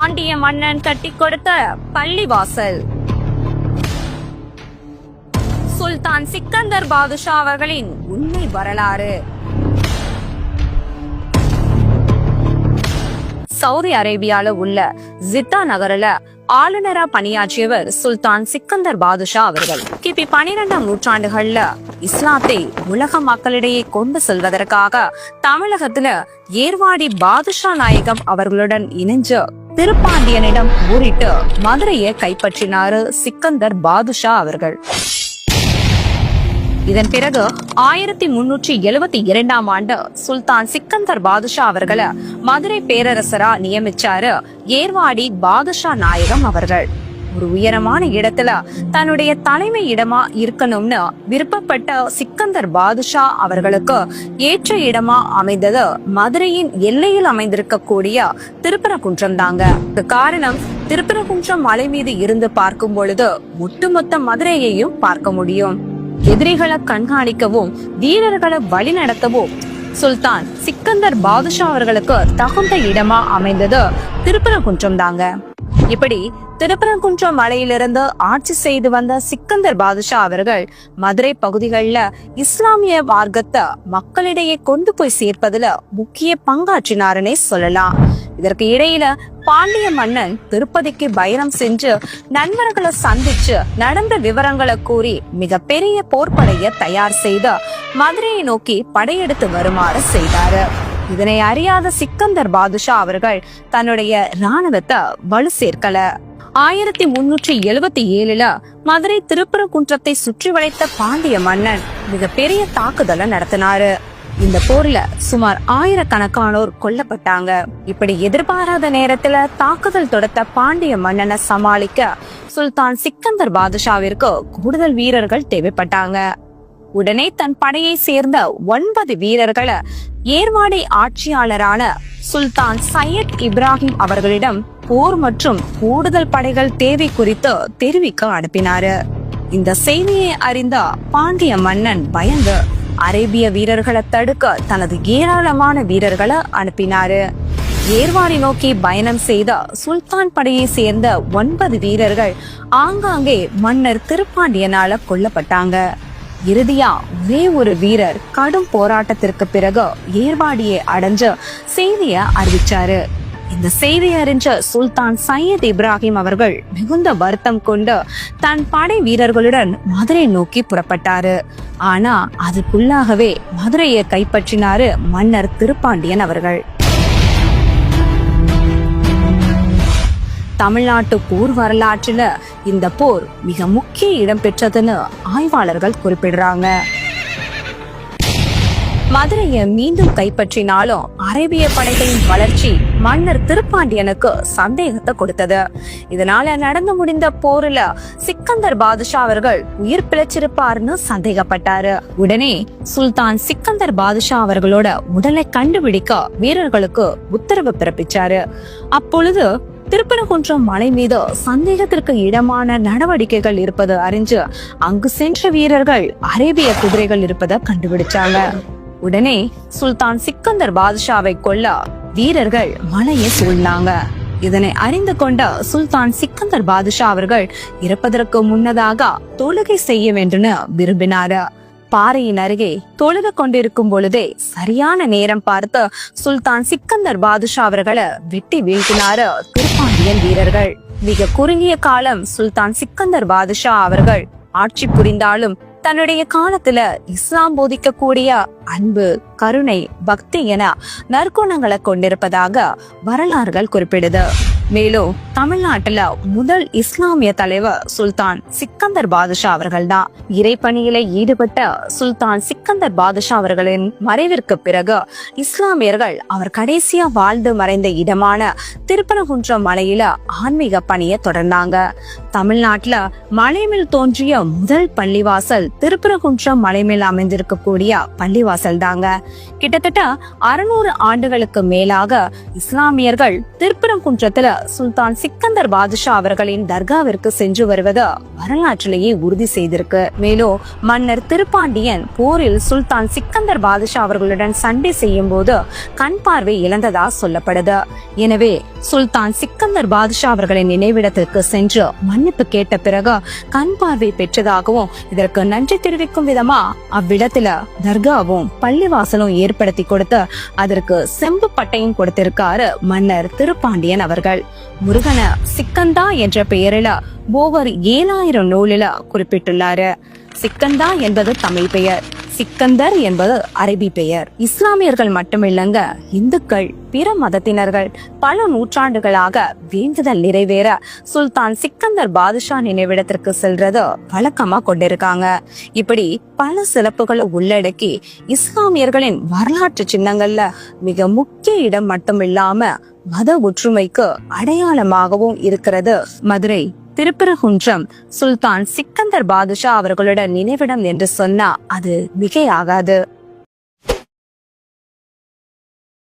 பாண்டிய மன்னன் கட்டி கொடுத்த பள்ளிவாசல். சுல்தான் சிக்கந்தர் பாதுஷா அவர்களின் உண்மை வரலாறு. சவுதி அரேபியால உள்ள ஜித்தா நகரில் ஆளுநரா பணியாற்றியவர் சுல்தான் சிக்கந்தர் பாதுஷா அவர்கள். கிபி பனிரெண்டாம் நூற்றாண்டுகள்ல இஸ்லாத்தை உலக மக்களிடையே கொண்டு செல்வதற்காக தமிழகத்துல ஏர்வாடி பாதுஷா நாயகம் அவர்களுடன் இணைஞ்சு திருப்பாண்டியனிடம் கூறிட்டு மதுரையை கைப்பற்றினாரு சிக்கந்தர் பாதுஷா அவர்கள். இதன் பிறகு ஆயிரத்தி முன்னூற்றி எழுபத்தி இரண்டாம் ஆண்டு சுல்தான் சிக்கந்தர் பாதுஷா அவர்களை மதுரை பேரரசரா நியமிச்சாரு ஏர்வாடி பாதுஷா நாயகம் அவர்கள். ஒரு உயரமான இடத்துல தன்னுடைய தலைமை இடமா இருக்கணும்னு விருப்பப்பட்ட சிக்கந்தர் பாதுஷா அவர்களுக்கு ஏற்ற இடமா அமைந்தது மதுரையின் எல்லையில் அமைந்திருக்கக்கூடிய திருப்பரங்குன்றம் தாங்க காரணம் திருப்பரங்குன்றம் மலை மீது இருந்து பார்க்கும் பொழுது ஒட்டுமொத்த மதுரையையும் பார்க்க முடியும். எதிரிகளை கண்காணிக்கவும் வீரர்களை வழிநடத்தவும் சுல்தான் சிக்கந்தர் பாதுஷா அவர்களுக்கு தகுந்த இடமா அமைந்தது திருப்பரங்குன்றம் தாங்க இப்படி திருப்பரங்குன்றம் மலையிலிருந்து ஆட்சி செய்து வந்த சிக்கந்தர் பாதுஷா அவர்கள் மதுரை பகுதிகளில் இஸ்லாமிய மார்க்கத்தை மக்களிடையே கொண்டு போய் சேர்ப்பதுல முக்கிய பங்காற்றினாருன்னே சொல்லலாம். இதற்கு இடையில பாண்டிய மன்னன் திருப்பதிக்கு பயணம் சென்று நண்பர்களை சந்திச்சு நடந்த விவரங்களை கூறி மிகப்பெரிய போர்ப்படைய தயார் செய்து மதுரையை நோக்கி படையெடுத்து வருமாறு செய்தாரு. இதனை அறியாத சிக்கந்தர் பாதுஷா அவர்கள் தன்னுடைய ராணுவத்தை வலு சேர்க்கல. ஆயிரத்தி முன்னூற்றி எழுபத்தி ஏழுல மதுரை திருப்பரங்குன்றத்தை சுற்றி வளைத்த பாண்டிய மன்னன் மிகப்பெரிய தாக்குதலை நடத்தினாரு. இந்த போர்ல சுமார் ஆயிரக்கணக்கானோர் கொல்லப்பட்டாங்க. இப்படி எதிர்பாராத நேரத்துல தாக்குதல் தொடுத்த பாண்டிய மன்னனை சமாளிக்க சுல்தான் சிக்கந்தர் பாதுஷாவிற்கு கூடுதல் வீரர்கள் தேவைப்பட்டாங்க. உடனே தன் படையை சேர்ந்த ஒன்பது வீரர்களை ஏர்வாடை ஆட்சியாளரான சுல்தான் சையத் இப்ராஹிம் அவர்களிடம் போர் மற்றும் கூடுதல் படைகள் தேவை குறித்து தெரிவிக்க அனுப்பினாரு. இந்த செய்தியை அறிந்த பாண்டிய மன்னன் பயந்து அரேபிய வீரர்களை தடுக்க தனது ஏராளமான வீரர்களை அனுப்பினாரு. ஏர்வாடி நோக்கி பயணம் செய்த சுல்தான் படையை சேர்ந்த ஒன்பது வீரர்கள் ஆங்காங்கே மன்னர் திருப்பாண்டியனால கொல்லப்பட்டாங்க. இறுதியா ஒரே ஒரு வீரர் கடும் போராட்டத்திற்கு பிறகு ஏர்வாடியை அடைஞ்சு செய்திய அறிவிச்சாரு. இந்த செய்தி அறிஞ்ச சுல்தான் சையத் இப்ராஹிம் அவர்கள் மிகுந்த வருத்தம் கொண்டு தன் படை வீரர்களுடன் மதுரை நோக்கி புறப்பட்டாரு. ஆனா அதுக்குள்ளாகவே மதுரையை கைப்பற்றினாரு மன்னர் திருப்பாண்டியன் அவர்கள். தமிழ்நாட்டு போர் வரலாற்றில் இந்த போர் மிக முக்கிய இடம் பெற்றதுன்னு ஆய்வாளர்கள் குறிப்பிடுறாங்க. மதுரையை மீண்டும் கைப்பற்றினாலும் அரேபிய படைகளின் வளர்ச்சி மன்னர் திருப்பாண்டியனுக்கு சந்தேகத்தை கொடுத்தது. இதனால நடந்து முடிந்த போர்ல சிக்கந்தர் பாதுஷா அவர்கள் உயிர் பிழைச்சிருப்பாருன்னு சந்தேகப்பட்டாரு. உடனே சுல்தான் சிக்கந்தர் பாதுஷா அவர்களோட உடலை கண்டுபிடிக்க வீரர்களுக்கு உத்தரவு பிறப்பிச்சாரு. அப்பொழுது திருப்பரங்குன்றம் மலை மீது சந்தேகத்திற்கு இடமான நடவடிக்கைகள் இருப்பது அறிஞ்சு அங்கு சென்ற வீரர்கள் அரேபிய குதிரைகள் இருப்பதை கண்டுபிடிச்சாங்க. உடனே சுல்தான் சிக்கந்தர் பாதுஷாவை கொல்ல வீரர்கள் மலையை சூழ்ந்தாங்க. இதனை அறிந்து கொண்ட சுல்தான் சிக்கந்தர் பாதுஷா அவர்கள் இறப்பதற்கு முன்னதாக தொழுகை செய்ய வேண்டும்னு விரும்பினாரு. பாறையின் அருகே தொழுது கொண்டிருக்கும் பொழுதே சரியான நேரம் பார்த்து சுல்தான் சிக்கந்தர் பாதுஷா அவர்களை வெட்டி வீழ்த்தினாரு திருப்பாண்டியன் வீரர்கள். மிக குறுகிய காலம் சுல்தான் சிக்கந்தர் பாதுஷா அவர்கள் ஆட்சி புரிந்தாலும் தன்னுடைய காலத்துல இஸ்லாம் போதிக்கக்கூடிய அன்பு கருணை பக்தி என நற்குணங்களை கொண்டிருப்பதாக வரலாறுகள் குறிப்பிடுது. மேலும் தமிழ்நாட்டுல முதல் இஸ்லாமிய தலைவர் சுல்தான் சிக்கந்தர் பாதுஷா அவர்கள் தான் இறைப்பணியில ஈடுபட்ட சுல்தான் சிக்கந்தர் பாதுஷா அவர்களின் மறைவிற்கு பிறகு இஸ்லாமியர்கள் அவர் கடைசியா வாழ்ந்து மறைந்த இடமான திருப்பரங்குன்றம் மலையில ஆன்மீக பணியை தொடர்ந்தாங்க. தமிழ்நாட்டுல மலை மேல் தோன்றிய முதல் பள்ளிவாசல் திருப்பரங்குன்றம் மலை மேல் அமைந்திருக்கக்கூடிய பள்ளிவாசல் வாசல் தாங்க கிட்டத்தட்ட அறுநூறு ஆண்டுகளுக்கு மேலாக இஸ்லாமியர்கள் திருப்பரங்குன்றத்துல சுல்தான் சிக்கந்தர் பாதுஷா அவர்களின் தர்காவிற்கு சென்று வருவது வரலாற்றிலேயே உறுதி செய்திருக்கு. மேலும் மன்னர் திருப்பாண்டியன் போரில் சுல்தான் சிக்கந்தர் பாதுஷா அவர்களுடன் சண்டை செய்யும் போது கண் பார்வை இழந்ததா சொல்லப்படுது. எனவே சுல்தான் சிக்கந்தர் பாதுஷா அவர்களின் நினைவிடத்திற்கு சென்று மன்னிப்பு கேட்ட பிறகு கண் பார்வை பெற்றதாகவும் இதற்கு நன்றி தெரிவிக்கும் விதமா அவ்விடத்துல தர்காவும் பள்ளிவாசலும் ஏற்படுத்தி கொடுத்து அதற்கு செம்பு பட்டையும் கொடுத்திருக்காரு மன்னர் திருப்பாண்டியன் அவர்கள். முருகன சிக்கந்தா என்ற பெயரில ஓவர் ஏழாயிரம் நூலில குறிப்பிட்டுள்ளாரு. சிக்கந்தா என்பது தமிழ் பெயர். சிக்கந்தர் என்பது அரபி பெயர். இஸ்லாமியர்கள் மட்டுமில்லங்க இந்துக்கள் பிற மதத்தினர்கள் பல நூற்றாண்டுகளாக வேண்டுதல் நிறைவேற சுல்தான் சிக்கந்தர் பாதுஷா நினைவிடத்திற்கு செல்றது வழக்கமா கொண்டிருக்காங்க. இப்படி பல சிறப்புகளை உள்ளடக்கி இஸ்லாமியர்களின் வரலாற்று சின்னங்கள்ல மிக முக்கிய இடம் மட்டுமில்லாம மத ஒற்றுமைக்கு அடையாளமாகவும் இருக்கிறது மதுரை. திருப்பரங்குன்றம் சுல்தான் சிக்கந்தர் பாதுஷா அவர்களுடன் நினைவிடம் என்று சொன்னா அது மிகையாகாது.